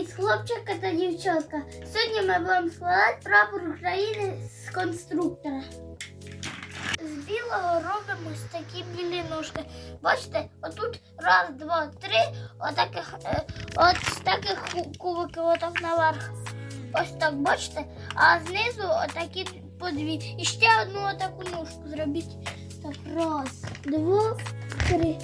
Привіт, хлопчика та дівчатка. Сьогодні ми будемо складати прапор України з конструктора. З білого робимо ось такі білі ножки. Бачите, отут раз, два, три, отаких, е, от з таких кубиків отак наверх. Ось так, бачите? А знизу отакі по дві. І ще одну отаку ножку зробіть. Так, раз, два, три,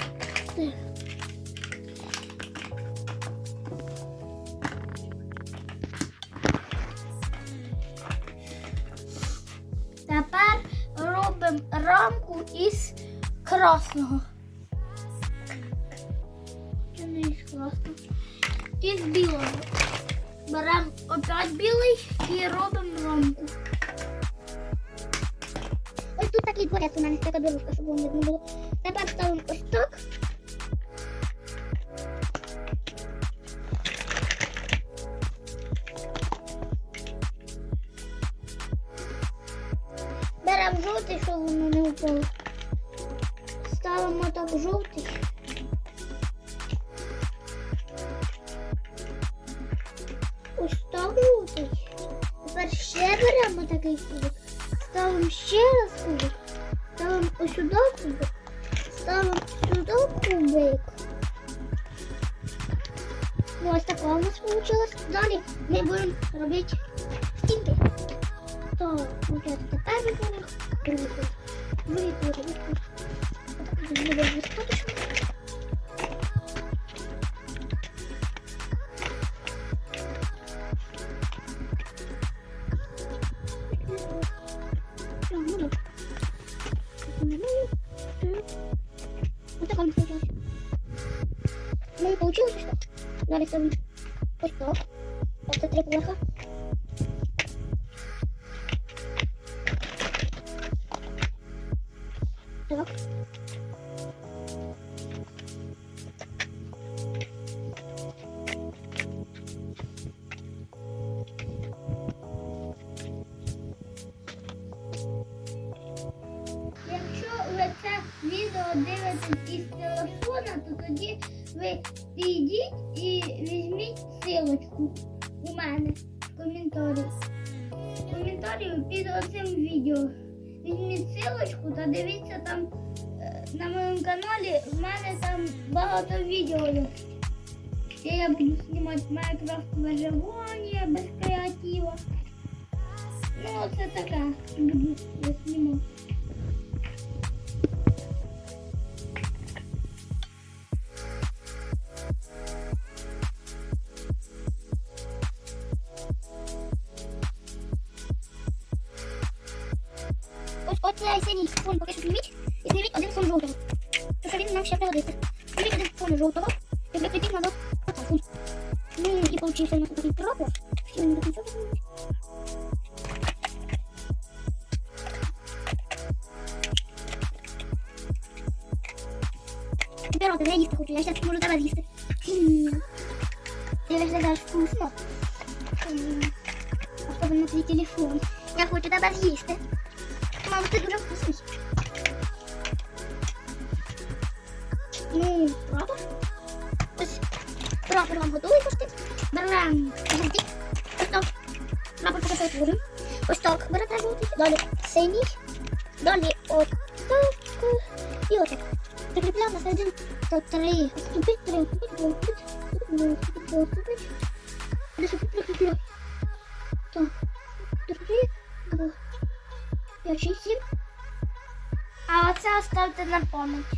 красного. Красного? Із білого. Беремо опять білий і робимо рамку. Ось тут такий дворець у мене така дорожка, щоб вам видно було. Тепер ставимо ось так. Беремо жовтий, щоб воно не впало. Так жовтий. Ось так жовтий. Тепер ще беремо такий кубик. Ставимо ще раз кубик. Ставимо ось сюди кубик. Ставимо сюди кубик. Ну, ось у нас вийшла. Далі ми будемо робити стінки. Так, виходить, тепер ми будемо виходити. Виходити, Вот так он получился. Ну получилось что? Вот так. Это поверха. Так. Дивитесь із телефона, то тоді ви підіть і візьміть силочку у мене в коментарі. В коментарі під оцим відео. Візьміть силочку та дивіться там е, на моєму каналі. В мене там багато відео. Де я буду знімати Майнкрафт виживання без креатива. Ну, це таке буду я знімати. оцей синій фон поки що зніміть і зніміть один фон жовтого. Тому що він нам ще пригодиться. Зніміть один фон жовтого і прикріпіть назад оцей фон. Ну і получився у нас такий прапор. Ще не до кінця зробити. Тепер от я їсти хочу, я зараз можу тебе з'їсти. Хм. Ти виглядаєш вкусно. Хм. Особливо на твій телефон. Я хочу тебе з'їсти. Мама, ти дуже вкусний. Ну, прапор. Ось прапор вам готовий пошти. Беремо жовтий. Ось так. Прапор поки що отворимо. Ось так берете жовтий. Далі синій. Далі от так. І отак. Прикріпляємо на середину та три. Ступить, три, ступить, три, ступить, ступить, ступить, три, ступить. Десь тут прикріпляю. Так. Шість. А оце оставте на пам'ять.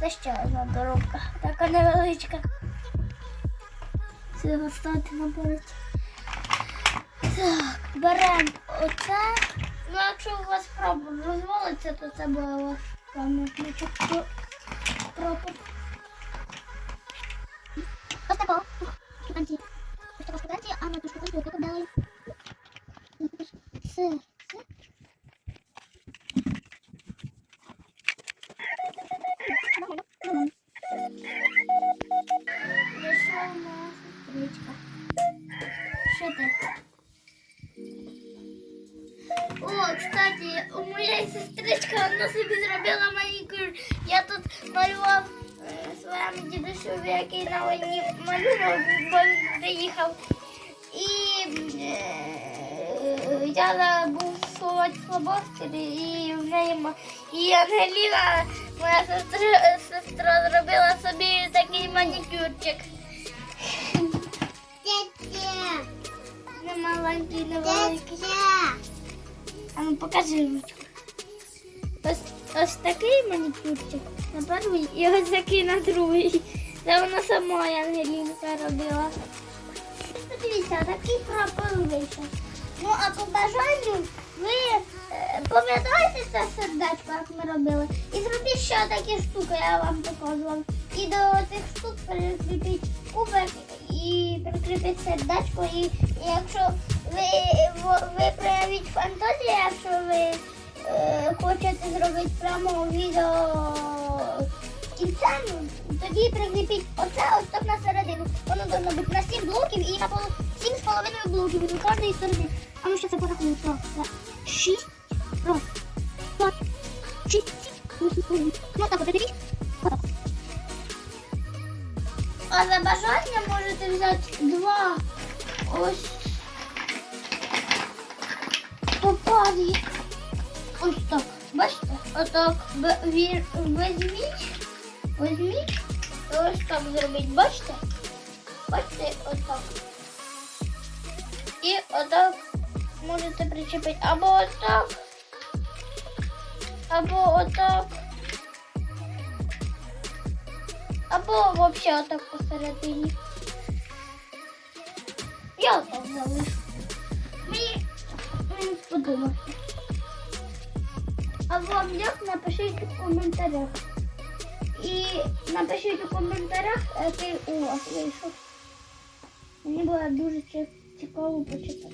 Це ще одна доробка. Така невеличка. Це оставте на пам'ять. Так, беремо оце. Ну, якщо у вас прапор дозволиться, то це буде ваш пам'ятничок. Прапор. Ось такого. Ось штуканці, а на ту штуканцю отаку дали. Все. Кстати, у моєї сестричка вона собі зробила манікюр. Я тут малював е, своєму дідусеві, який на війні малював, бо він приїхав. І е, я був словати флобостери, і в неї і Ангеліна, моя сестра, сестра зробила собі такий манікюрчик. Не маленький, не великий. Ну покажи. Ось, ось такий манікюрчик на перший і ось такий на другий. Це вона сама Ангелінка робила. Подивіться, такий прапор вийшов. Ну а по бажанню ви е, пам'ятаєте це сердечко, як ми робили? І зробіть ще такі штуки, я вам показувала. І до цих штук прикріпіть кубик і прикріпіть сердечко. І, і якщо ви, ви проявіть фантазію, хочете зробити прямо відео з кінцем, тоді прикріпіть оце ось на середину. Воно должно бути на 7 блоків і на полу 7 з половиною блоків від кожної сторони. А ну ще це порахуємо. Раз, два, шість, раз, два, шість, сім, вісім, дев'ять. Ну так, от. А за бажання можете взяти два ось попаді. Ось так. Бачите? Отак в- вір- візьміть. Візьміть. І ось так зробіть. Бачите? Бачите, отак. І отак можете причепити. Або отак. Або отак. Або взагалі отак посередині. Я отак залишу. Мені, мені сподобався. А вам як напишіть у коментарях. І напишіть у коментарях, який у вас вийшов. Мені було дуже ці- цікаво почитати.